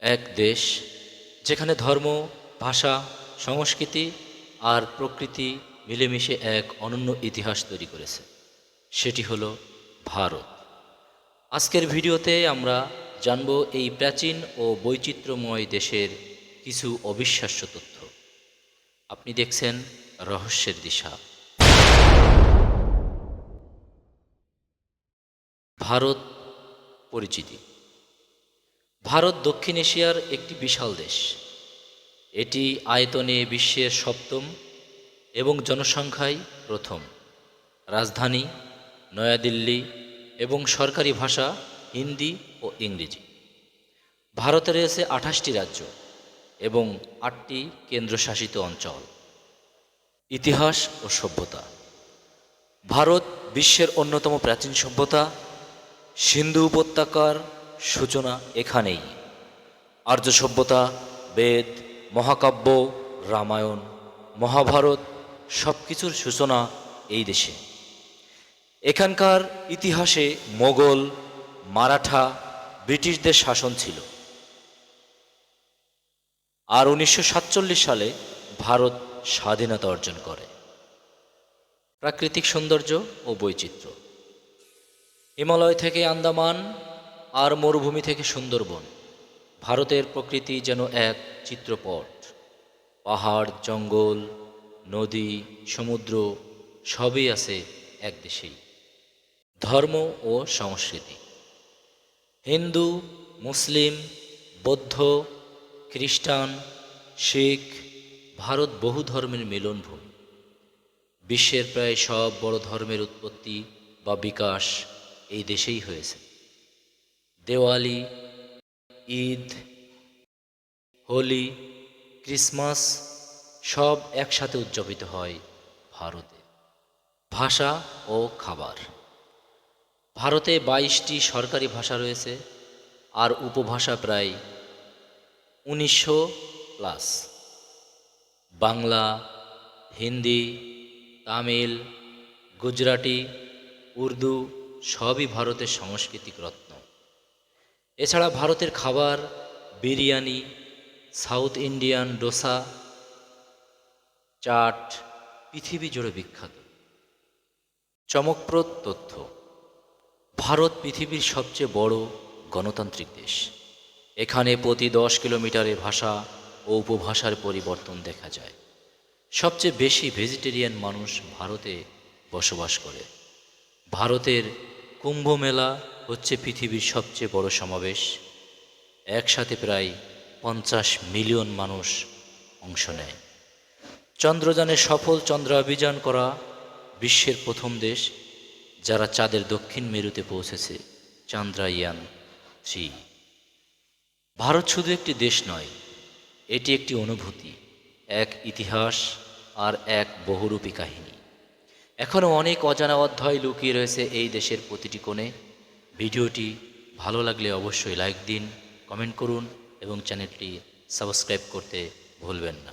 এক দেশ যেখানে ধর্ম, ভাষা, সংস্কৃতি আর প্রকৃতি মিলেমিশে এক অনন্য ইতিহাস তৈরি করেছে। সেটি হলো ভারত। আজকের ভিডিওতে আমরা জানব এই প্রাচীন ও বৈচিত্র্যময় দেশের কিছু অবিশ্বাস্য তথ্য। আপনি দেখছেন রহস্যের দিশা। ভারত পরিচিতি। ভারত দক্ষিণ এশিয়ার একটি বিশাল দেশ। এটি আয়তনে বিশ্বের সপ্তম এবং জনসংখ্যায় প্রথম। রাজধানী নয়াদিল্লি এবং সরকারি ভাষা হিন্দি ও ইংরেজি। ভারতে রয়েছে আঠাশটি রাজ্য এবং আটটি কেন্দ্রশাসিত অঞ্চল। ইতিহাস ও সভ্যতা। ভারত বিশ্বের অন্যতম প্রাচীন সভ্যতা, সিন্ধু উপত্যকার সূচনা এখানেই। আর্য সভ্যতা, বেদ, মহাকাব্য, রামায়ণ, মহাভারত সব কিছুর সূচনা এই দেশে। এখানকার ইতিহাসে মোগল, মারাঠা, ব্রিটিশদের শাসন ছিল। আর উনিশশো সাতচল্লিশ সালে ভারত স্বাধীনতা অর্জন করে। প্রাকৃতিক সৌন্দর্য ও বৈচিত্র্য। হিমালয় থেকে আন্দামান আর মরুভূমি থেকে সুন্দরবন, ভারতের প্রকৃতি যেন এক চিত্রপট। পাহাড়, জঙ্গল, নদী, সমুদ্র, সবই আছে এক দেশেই। ধর্ম ও সংস্কৃতি। হিন্দু, মুসলিম, বৌদ্ধ, খ্রিস্টান, শিখ, ভারত বহু ধর্মের মিলনভূমি। বিশ্বের প্রায় সব বড় ধর্মের উৎপত্তি বা বিকাশ এই দেশেই হয়েছে। দেওয়ালি, ঈদ, হোলি, ক্রিসমাস সব একসাথে উদযাপিত হয় ভারতে। ভাষা ও খাবার। ভারতে বাইশটি সরকারি ভাষা রয়েছে, আর উপভাষা প্রায় উনিশশো প্লাস। বাংলা, হিন্দি, তামিল, গুজরাটি, উর্দু সবই ভারতের সাংস্কৃতিক রত্ন। এছাড়া ভারতের খাবার, বিরিয়ানি, সাউথ ইন্ডিয়ান ডোসা, চাট, পৃথিবী জুড়ে বিখ্যাত। চমকপ্রদ তথ্য, ভারত পৃথিবীর সবচেয়ে বড় গণতান্ত্রিক দেশ। এখানে প্রতি দশ কিলোমিটারে ভাষা ও উপভাষার পরিবর্তন দেখা যায়। সবচেয়ে বেশি ভেজিটেরিয়ান মানুষ ভারতে বসবাস করে। ভারতের কুম্ভ মেলা হচ্ছে পৃথিবীর সবচেয়ে বড় সমাবেশ। একসাথে প্রায় পঞ্চাশ মিলিয়ন মানুষ অংশ নেয়। চন্দ্রযানে সফল চন্দ্রাভিযান করা বিশ্বের প্রথম দেশ, যারা চাঁদের দক্ষিণ মেরুতে পৌঁছেছে, চান্দ্রায়ান থ্রি। ভারত শুধু একটি দেশ নয়, এটি একটি অনুভূতি, এক ইতিহাস আর এক বহুরূপী কাহিনী। এখনও অনেক অজানা অধ্যায় লুকিয়ে রয়েছে এই দেশের প্রতিটি কোণে। ভিডিওটি ভালো লাগলে অবশ্যই লাইক দিন কমেন্ট করুন এবং চ্যানেলটি সাবস্ক্রাইব করতে ভুলবেন না।